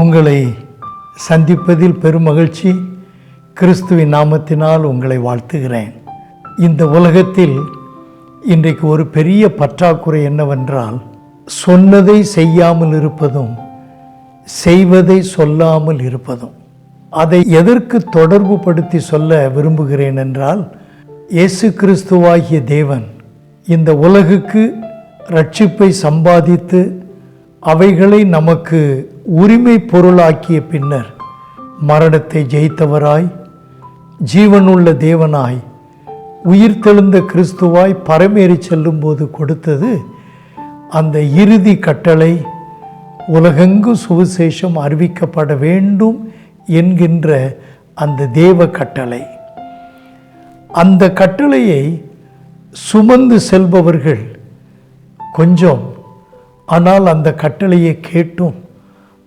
உங்களை சந்திப்பதில் பெருமகிழ்ச்சி. கிறிஸ்துவின் நாமத்தினால் உங்களை வாழ்த்துகிறேன். இந்த உலகத்தில் இன்றைக்கு ஒரு பெரிய பற்றாக்குறை என்னவென்றால் சொன்னதை செய்யாமல் இருப்பதும் செய்வதை சொல்லாமல் இருப்பதும். அதை எதற்கு தொடர்பு படுத்தி சொல்ல விரும்புகிறேன் என்றால் இயேசு கிறிஸ்துவாகிய தேவன் இந்த உலகுக்கு ரட்சிப்பை சம்பாதித்து அவைகளை நமக்கு உரிமை பொருளாக்கிய பின்னர் மரணத்தை ஜெயித்தவராய் ஜீவனுள்ள தேவனாய் உயிர்த்தெழுந்த கிறிஸ்துவாய் பரமேறி செல்லும்போது கொடுத்தது அந்த இறுதி கட்டளை உலகெங்கும் சுவிசேஷம் அறிவிக்கப்பட வேண்டும் என்கின்ற அந்த தேவ கட்டளை. அந்த கட்டளையை சுமந்து செல்பவர்கள் கொஞ்சம் ஆனால் அந்த கட்டளையை கேட்டும்.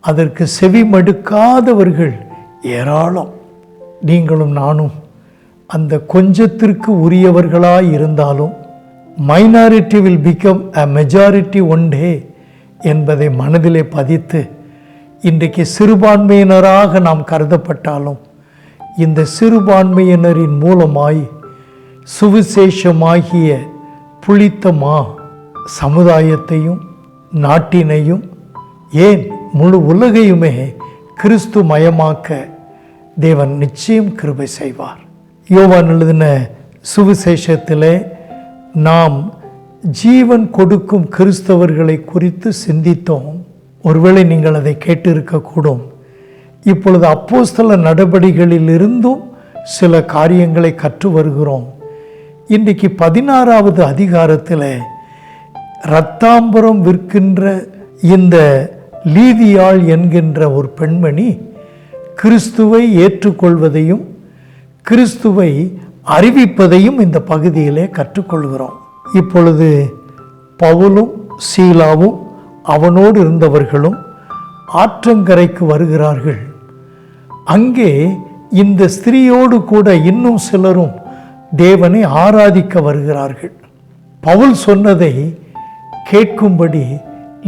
அதற்கு செவிமடுக்காதவர்கள் ஏராளம். நீங்களும் நானும் அந்த கொஞ்சத்திற்கு உரியவர்களாய் இருந்தாலும் minority will become a majority one day என்பதை மனதிலே பதித்து இன்றைக்கு சிறுபான்மையினராக நாம் கருதப்பட்டாலும் இந்த சிறுபான்மையினரின் மூலமாய் சுவிசேஷமாகிய புளித்த மா சமுதாயத்தையும் நாட்டினையும் ஏன் முழு உலகையுமே கிறிஸ்து மயமாக்க தேவன் நிச்சயம் கிருபை செய்வார். யோவான் எழுதின சுவிசேஷத்திலே நாம் ஜீவன் கொடுக்கும் கிறிஸ்தவர்களை குறித்து சிந்தித்தோம். ஒருவேளை நீங்கள் அதை கேட்டிருக்கக்கூடும். இப்பொழுது அப்போஸ்தல நடபடிகளில் சில காரியங்களை கற்று வருகிறோம். இன்றைக்கு பதினாறாவது அதிகாரத்தில் ரத்தாம்பரம் விற்கின்ற இந்த லீதியாள் என்கின்ற ஒரு பெண்மணி கிறிஸ்துவை ஏற்றுக்கொள்வதையும் கிறிஸ்துவை அறிவிப்பதையும் இந்த பகுதியிலே கற்றுக்கொள்கிறோம். இப்பொழுது பவுலும் சீலாவும் அவனோடு இருந்தவர்களும் ஆற்றங்கரைக்கு வருகிறார்கள். அங்கே இந்த ஸ்திரீயோடு கூட இன்னும் சிலரும் தேவனை ஆராதிக்க வருகிறார்கள். பவுல் சொன்னதை கேட்கும்படி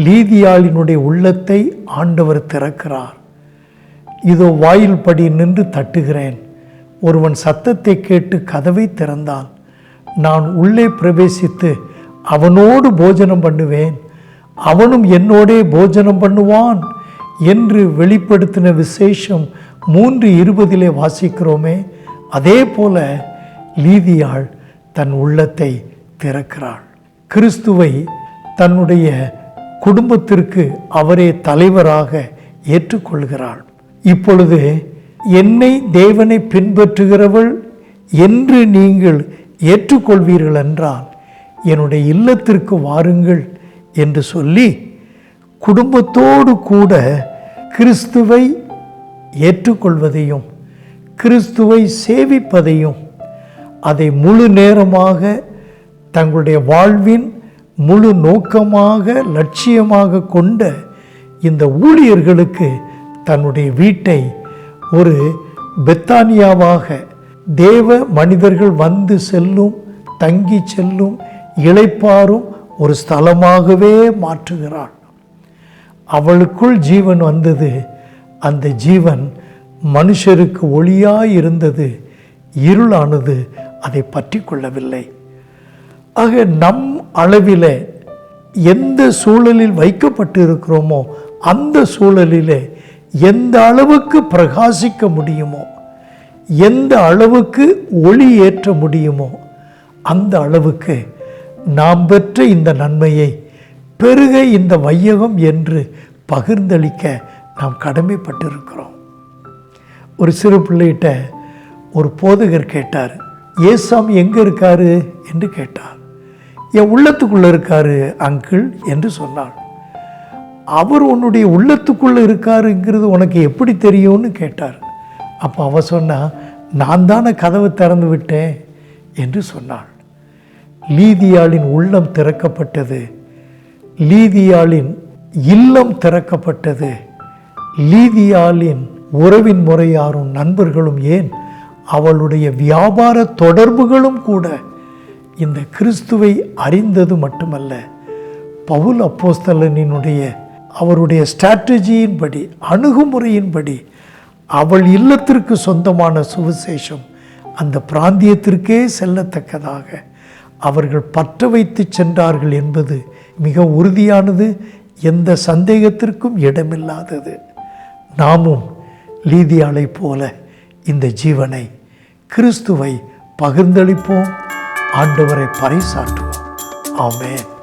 லீதியாளினுடைய உள்ளத்தை ஆண்டவர் திறக்கிறார். இதோ வாயில் படி நின்று தட்டுகிறேன். ஒருவன் சத்தத்தை கேட்டு கதவை திறந்தால் நான் உள்ளே பிரவேசித்து அவனோடு போஜனம் பண்ணுவேன். அவனும் என்னோடே போஜனம் பண்ணுவான் என்று வெளிப்படுத்தின விசேஷம் மூன்று இருபதிலே வாசிக்கிறோமே. அதே போல லீதியாள் தன் உள்ளத்தை திறக்கிறாள். கிறிஸ்துவை தன்னுடைய குடும்பத்திற்கு அவரே தலைவராக ஏற்றுக்கொள்கிறாள். இப்பொழுது என்னை தேவனை பின்பற்றுகிறவள் என்று நீங்கள் ஏற்றுக்கொள்வீர்கள் என்றால் என்னுடைய இல்லத்திற்கு வாருங்கள் என்று சொல்லி குடும்பத்தோடு கூட கிறிஸ்துவை ஏற்றுக்கொள்வதையும் கிறிஸ்துவை சேவிப்பதையும் அதை முழு நேரமாக தங்களுடைய வாழ்வின் முழு நோக்கமாக லட்சியமாக கொண்ட இந்த ஊழியர்களுக்கு தன்னுடைய வீட்டை ஒரு பெத்தானியாவாக தேவ மனிதர்கள் வந்து செல்லும் தங்கி செல்லும் இழைப்பாரும் ஒரு ஸ்தலமாகவே மாற்றுகிறாள். அவளுக்குள் ஜீவன் வந்தது. அந்த ஜீவன் மனுஷருக்கு ஒளியாய் இருந்தது. இருளானது அதை பற்றி கொள்ளவில்லை. ஆக நம் அளவில் எந்த சூழலில் வைக்கப்பட்டு இருக்கிறோமோ அந்த சூழலிலே எந்த அளவுக்கு பிரகாசிக்க முடியுமோ எந்த அளவுக்கு ஒளி ஏற்ற முடியுமோ அந்த அளவுக்கு நாம் பெற்ற இந்த நன்மையை பெருக இந்த வையகம் என்று பகிர்ந்தளிக்க நாம் கடமைப்பட்டிருக்கிறோம். ஒரு சிறு பிள்ளைகிட்ட ஒரு போதகர் கேட்டார் ஏசாமி எங்கே இருக்காரு? என்று கேட்டார். என் உள்ளத்துக்குள்ளே இருக்காரு அங்கிள் என்று சொன்னாள். அவர் உன்னுடைய உள்ளத்துக்குள்ளே இருக்காருங்கிறது உனக்கு எப்படி தெரியும்னு கேட்டார். அப்போ அவ சொன்னால் நான் தானே கதவை திறந்து விட்டேன் என்று சொன்னாள். லீதியாளின் உள்ளம் திறக்கப்பட்டது. லீதியாளின் இல்லம் திறக்கப்பட்டது. லீதியாளின் உறவின் முறையாரும் நண்பர்களும் ஏன் அவளுடைய வியாபார தொடர்புகளும் கூட இந்த கிறிஸ்துவை அறிந்தது மட்டுமல்ல பவுல் அப்போஸ்தலனினுடைய அவருடைய ஸ்ட்ராட்டஜியின்படி அணுகுமுறையின்படி அவள் இல்லத்திற்கு சொந்தமான சுவிசேஷம் அந்த பிராந்தியத்திற்கே செல்லத்தக்கதாக அவர்கள் பற்ற வைத்து சென்றார்கள் என்பது மிக உறுதியானது எந்த சந்தேகத்திற்கும் இடமில்லாதது. நாமும் லீதியாளை போல இந்த ஜீவனை கிறிஸ்துவை பகிர்ந்தளிப்போம். ஆண்டவரை பறைசாற்றுவோம். ஆமேன்.